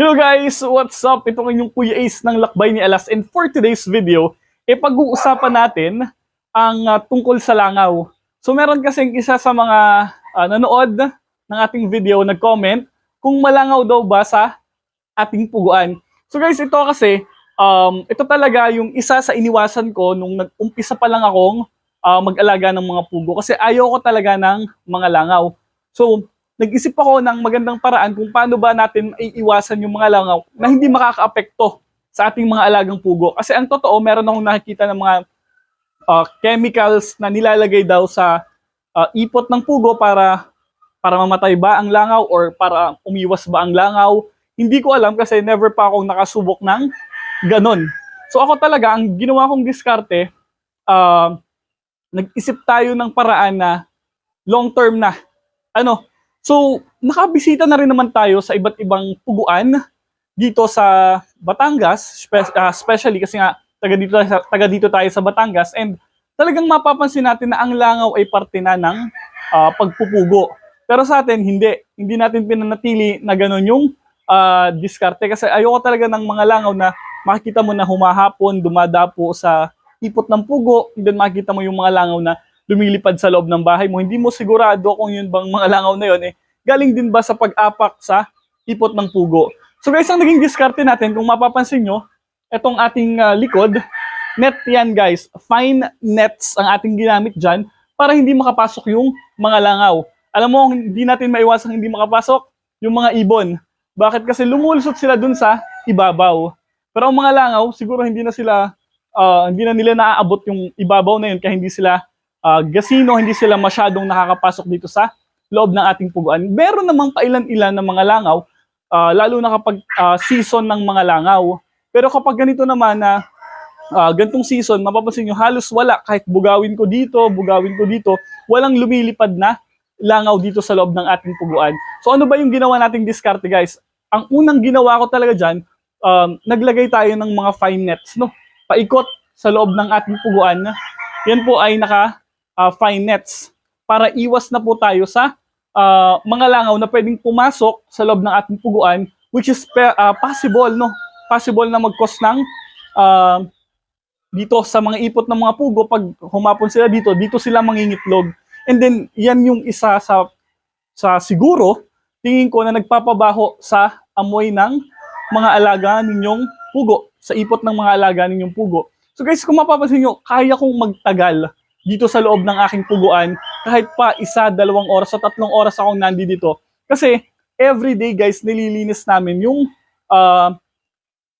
Hello guys! What's up? Ito ang inyong Kuya Ace ng Lakbay ni Alas and for today's video, e pag-uusapan natin ang ah, tungkol sa langaw. So meron kasing isa sa mga ah, nanood ng ating video nag-comment kung malangaw daw ba sa ating puguan. So guys, ito kasi, um, ito talaga yung isa sa iniwasan ko nung nag-umpisa pa lang akong ah, mag-alaga ng mga pugo kasi ayaw ko talaga ng mga langaw. So, nag-isip ako ng magandang paraan kung paano ba natin iiwasan yung mga langaw na hindi makakaapekto sa ating mga alagang pugo. Kasi ang totoo, meron akong nakikita ng mga uh, chemicals na nilalagay daw sa uh, ipot ng pugo para para mamatay ba ang langaw or para umiwas ba ang langaw. Hindi ko alam kasi never pa akong nakasubok ng ganon. So ako talaga, ang ginawa kong diskarte, uh, nag-isip tayo ng paraan na long term na. Ano, So, nakabisita na rin naman tayo sa iba't ibang puguan dito sa Batangas, spe- ah, especially kasi nga taga dito, taga dito tayo sa Batangas and talagang mapapansin natin na ang langaw ay parte na ng ah, pagpupugo. Pero sa atin, hindi. Hindi natin pinanatili na gano'n yung ah, diskarte kasi ayoko talaga ng mga langaw na makikita mo na humahapon, dumadapo sa ipot ng pugo, and then makikita mo yung mga langaw na lumilipad sa loob ng bahay mo, hindi mo sigurado kung yun bang mga langaw na yun, eh, galing din ba sa pag-apak sa ipot ng pugo. So guys, ang naging diskarte natin, kung mapapansin nyo, itong ating ah, likod, net yan guys. Fine nets ang ating ginamit dyan para hindi makapasok yung mga langaw. Alam mo, hindi natin maiwasang hindi makapasok yung mga ibon. Bakit? Kasi lumulusot sila dun sa ibabaw. Pero ang mga langaw, siguro hindi na sila, ah, hindi na nila naaabot yung ibabaw na yun kaya hindi sila uh, gasino, hindi sila masyadong nakakapasok dito sa loob ng ating puguan. Meron namang pailan-ilan ng mga langaw, uh, lalo na kapag uh, season ng mga langaw. Pero kapag ganito naman na uh, gantong season, mapapansin nyo halos wala. Kahit bugawin ko dito, bugawin ko dito, walang lumilipad na langaw dito sa loob ng ating puguan. So ano ba yung ginawa nating diskarte guys? Ang unang ginawa ko talaga dyan, um, naglagay tayo ng mga fine nets, no? Paikot sa loob ng ating puguan. Yan po ay naka uh, fine nets para iwas na po tayo sa uh, mga langaw na pwedeng pumasok sa loob ng ating puguan which is uh, possible no? Possible na mag-cause ng uh, dito sa mga ipot ng mga pugo pag humapon sila dito dito sila mangingitlog. And then yan yung isa sa sa siguro tingin ko na nagpapabaho sa amoy ng mga alaga ninyong pugo sa ipot ng mga alaga ninyong pugo. So guys kung mapapansin nyo kaya kong magtagal dito sa loob ng aking puguan kahit pa isa, dalawang oras o tatlong oras akong nandi dito. Kasi everyday guys, nililinis namin yung uh,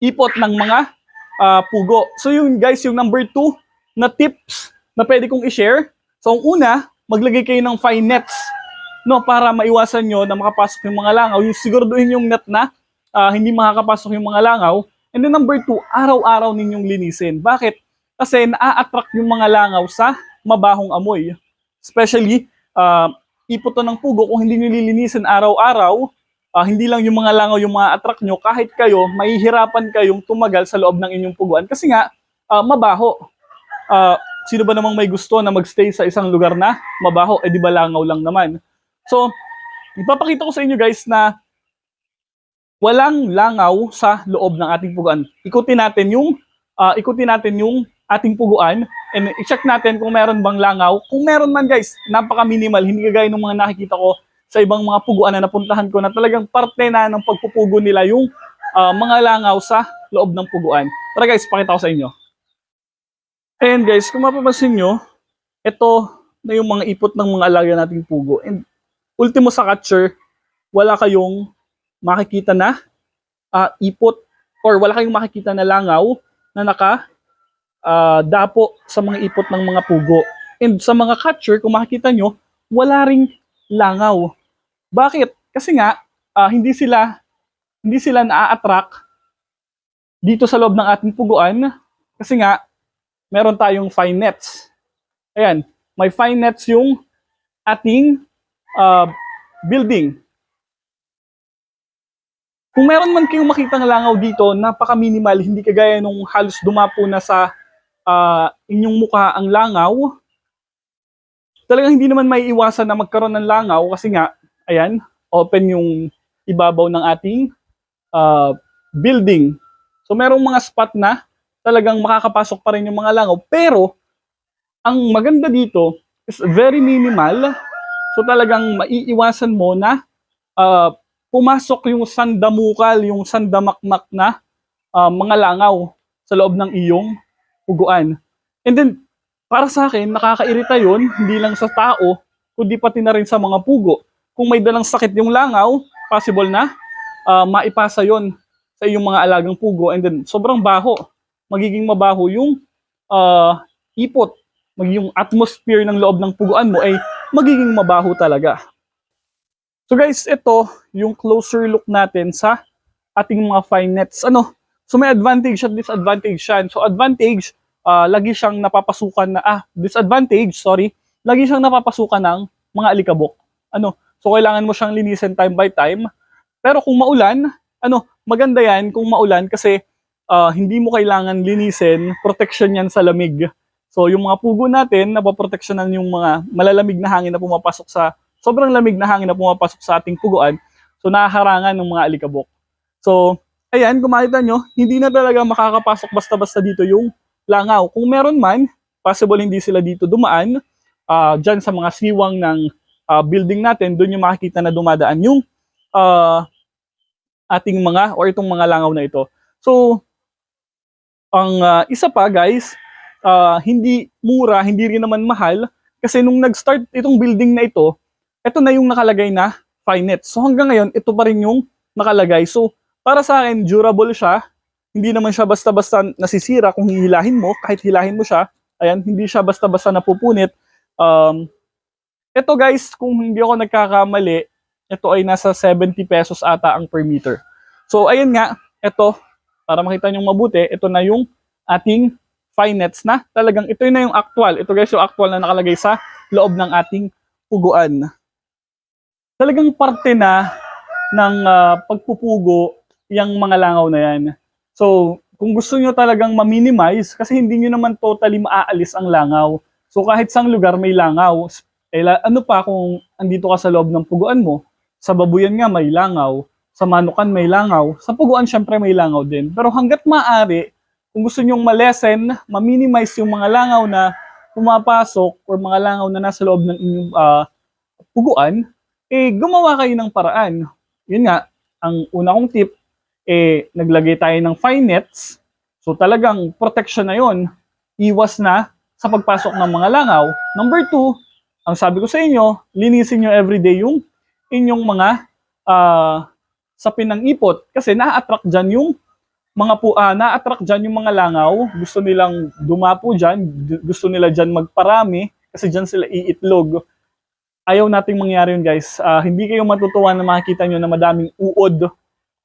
ipot ng mga uh, pugo. So yun guys, yung number two na tips na pwede kong i-share. So ang una, maglagay kayo ng fine nets no para maiwasan nyo na makapasok yung mga langaw. Yung siguraduhin yung net na uh, hindi makakapasok yung mga langaw. And then number two, araw-araw ninyong linisin. Bakit? Kasi naa-attract yung mga langaw sa mabahong amoy. Especially, uh, ipot ng pugo, kung hindi nyo lilinisin araw-araw, uh, hindi lang yung mga langaw yung mga attract nyo, kahit kayo, mahihirapan kayong tumagal sa loob ng inyong puguan. Kasi nga, uh, mabaho. Uh, sino ba namang may gusto na magstay sa isang lugar na mabaho? Eh di ba langaw lang naman. So, ipapakita ko sa inyo guys na walang langaw sa loob ng ating puguan. Ikutin natin yung uh, ikutin natin yung ating puguan and i-check natin kung meron bang langaw. Kung meron man guys, napaka-minimal, hindi kagaya ng mga nakikita ko sa ibang mga puguan na napuntahan ko na talagang parte na ng pagpupugo nila yung uh, mga langaw sa loob ng puguan. Tara guys, pakita ko sa inyo. And guys, kung mapapansin nyo, ito na yung mga ipot ng mga alaga nating pugo. And ultimo sa catcher, wala kayong makikita na uh, ipot or wala kayong makikita na langaw na naka uh, dapo sa mga ipot ng mga pugo. And sa mga catcher, kung makikita nyo, wala ring langaw. Bakit? Kasi nga, uh, hindi sila hindi sila na-attract dito sa loob ng ating puguan kasi nga meron tayong fine nets. Ayan, may fine nets yung ating uh, building. Kung meron man kayong makita ng langaw dito, napaka-minimal, hindi kagaya nung halos dumapo na sa uh, inyong mukha ang langaw, talagang hindi naman may iwasan na magkaroon ng langaw kasi nga, ayan, open yung ibabaw ng ating ah, building. So merong mga spot na talagang makakapasok pa rin yung mga langaw. Pero, ang maganda dito is very minimal. So talagang maiiwasan mo na ah, pumasok yung sandamukal, yung sandamakmak na ah, mga langaw sa loob ng iyong puguan. And then, para sa akin, nakakairita yun, hindi lang sa tao, kundi pati na rin sa mga pugo. Kung may dalang sakit yung langaw, possible na ah, maipasa yon sa iyong mga alagang pugo. And then, sobrang baho. Magiging mabaho yung ah, ipot. Magiging atmosphere ng loob ng puguan mo ay magiging mabaho talaga. So guys, ito yung closer look natin sa ating mga fine nets. Ano? So may advantage at disadvantage siya. So advantage, ah, lagi siyang napapasukan na, ah, disadvantage, sorry, lagi siyang napapasukan ng mga alikabok. Ano? So kailangan mo siyang linisin time by time. Pero kung maulan, ano, maganda yan kung maulan kasi ah, hindi mo kailangan linisin, protection yan sa lamig. So yung mga pugo natin, napoproteksyonan yung mga malalamig na hangin na pumapasok sa, sobrang lamig na hangin na pumapasok sa ating puguan. So nahaharangan ng mga alikabok. So, ayan, kung makita nyo, hindi na talaga makakapasok basta-basta dito yung langaw. Kung meron man, possible hindi sila dito dumaan, ah dyan sa mga siwang ng ah, building natin, doon yung makikita na dumadaan yung ah, ating mga, or itong mga langaw na ito. So, ang ah, isa pa guys, ah, hindi mura, hindi rin naman mahal, kasi nung nag-start itong building na ito, ito na yung nakalagay na Finet. So hanggang ngayon, ito pa rin yung nakalagay. So, para sa akin, durable siya. Hindi naman siya basta-basta nasisira kung hihilahin mo. Kahit hilahin mo siya, ayan, hindi siya basta-basta napupunit. Um, ito guys, kung hindi ako nagkakamali, ito ay nasa 70 pesos ata ang per meter. So, ayun nga, ito, para makita nyo mabuti, ito na yung ating finets na talagang ito na yung actual. Ito guys, yung actual na nakalagay sa loob ng ating puguan talagang parte na ng ah, pagpupugo yung mga langaw na yan. So, kung gusto nyo talagang ma-minimize, kasi hindi nyo naman totally maaalis ang langaw. So, kahit sang lugar may langaw, eh, ano pa kung andito ka sa loob ng puguan mo, sa babuyan nga may langaw, sa manukan may langaw, sa puguan syempre may langaw din. Pero hanggat maaari, kung gusto nyong malesen, ma-minimize yung mga langaw na pumapasok or mga langaw na nasa loob ng inyong ah, puguan, eh gumawa kayo ng paraan. Yun nga, ang una kong tip, eh naglagay tayo ng fine nets. So talagang protection na yon. Iwas na sa pagpasok ng mga langaw. Number two, ang sabi ko sa inyo, linisin nyo everyday yung inyong mga ah, sapin ng ipot kasi na-attract dyan yung mga pu ah, na-attract dyan yung mga langaw, gusto nilang dumapo dyan, gu- gusto nila dyan magparami kasi dyan sila iitlog ayaw nating mangyari yun guys. Ah, hindi kayo matutuwa na makikita nyo na madaming uod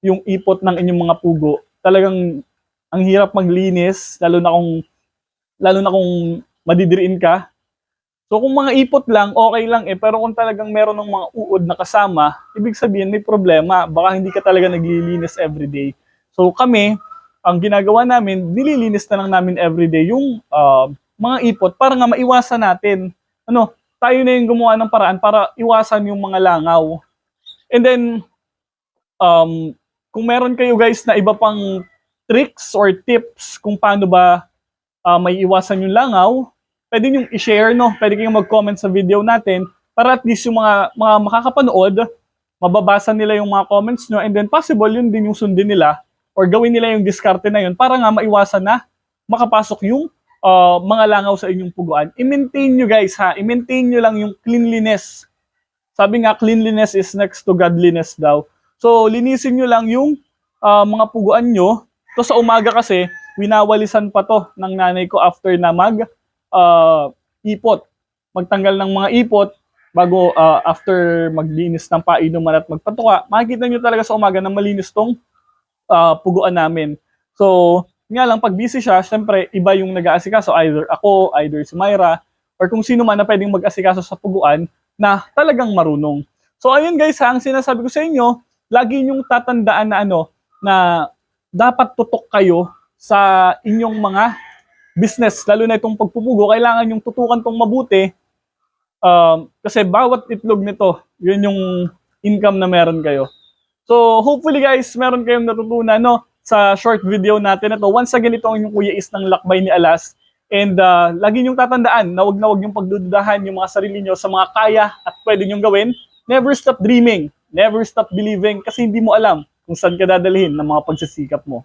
yung ipot ng inyong mga pugo. Talagang ang hirap maglinis, lalo na kung lalo na kung madidiriin ka. So kung mga ipot lang, okay lang eh. Pero kung talagang meron ng mga uod na kasama, ibig sabihin may problema. Baka hindi ka talaga naglilinis everyday. So kami, ang ginagawa namin, nililinis na lang namin everyday yung ah, mga ipot para nga maiwasan natin. Ano, tayo na yung gumawa ng paraan para iwasan yung mga langaw. And then, um, kung meron kayo guys na iba pang tricks or tips kung paano ba ah, may iwasan yung langaw, pwede nyo i-share, no? Pwede kayong mag-comment sa video natin para at least yung mga, mga makakapanood, mababasa nila yung mga comments nyo and then possible yun din yung sundin nila or gawin nila yung diskarte na yun para nga maiwasan na makapasok yung uh, mga langaw sa inyong puguan, i-maintain nyo guys ha, i-maintain nyo lang yung cleanliness. Sabi nga, cleanliness is next to godliness daw. So, linisin nyo lang yung uh, mga puguan nyo. To sa umaga kasi, winawalisan pa to ng nanay ko after na mag uh, ipot. Magtanggal ng mga ipot bago uh, after maglinis ng painuman at magpatuka. Makikita nyo talaga sa umaga na malinis tong uh, puguan namin. So, nga lang, pag busy siya, syempre, iba yung nag-aasikaso. Either ako, either si Myra, or kung sino man na pwedeng mag-asikaso sa puguan na talagang marunong. So, ayun guys, ha, ang sinasabi ko sa inyo, lagi niyong tatandaan na ano, na dapat tutok kayo sa inyong mga business, lalo na itong pagpupugo, kailangan yung tutukan tong mabuti um, kasi bawat itlog nito, yun yung income na meron kayo. So, hopefully guys, meron kayong natutunan no, sa short video natin na to. Once again, ito ang yung Kuya Is ng Lakbay ni Alas. And uh, lagi niyong tatandaan na wag na wag niyong pagdududahan yung mga sarili niyo sa mga kaya at pwede niyong gawin. Never stop dreaming. Never stop believing kasi hindi mo alam kung saan ka dadalhin ng mga pagsisikap mo.